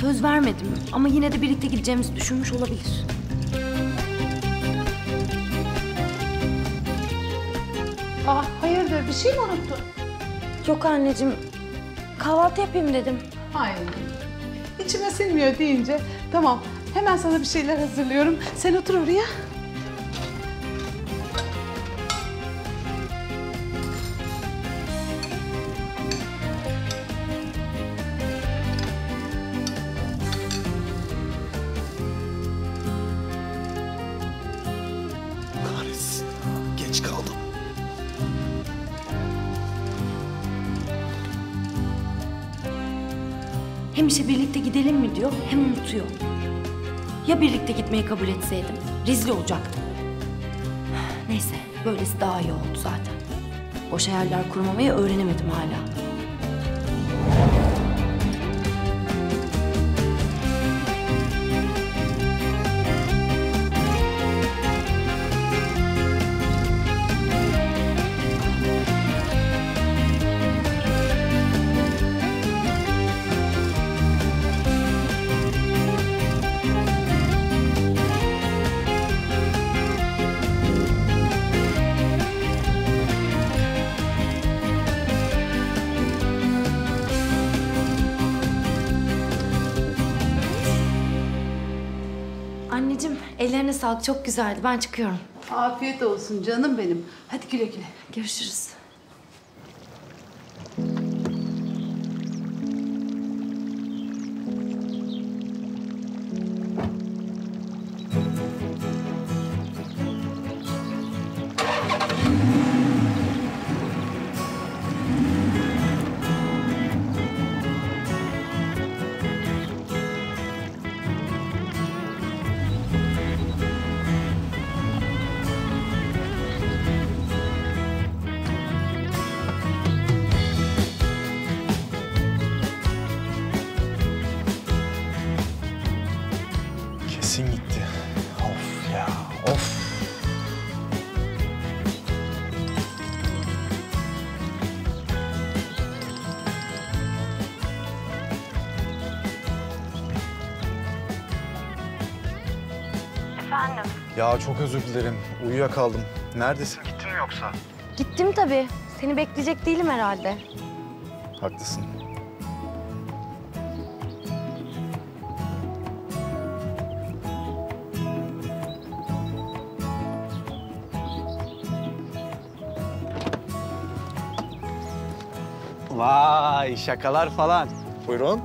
söz vermedim ama yine de birlikte gideceğimizi düşünmüş olabilir. Aa, hayırdır bir şey mi unuttun? Yok anneciğim. Kahvaltı yapayım dedim. Ay içime sinmiyor deyince tamam hemen sana bir şeyler hazırlıyorum. Sen otur oraya. Hem işe birlikte gidelim mi diyor hem unutuyor. Ya birlikte gitmeyi kabul etseydim? Rezil olacaktım. Neyse böylesi daha iyi oldu zaten. Boş hayaller kurmamayı öğrenemedim hala. Anneciğim ellerine sağlık çok güzeldi. Ben çıkıyorum. Afiyet olsun canım benim. Hadi güle güle. Görüşürüz. Of. Efendim? Ya çok özür dilerim. Uyuyakaldım. Neredesin? Gittin mi yoksa? Gittim tabii. Seni bekleyecek değilim herhalde. Haklısın. Vay şakalar falan. Buyurun.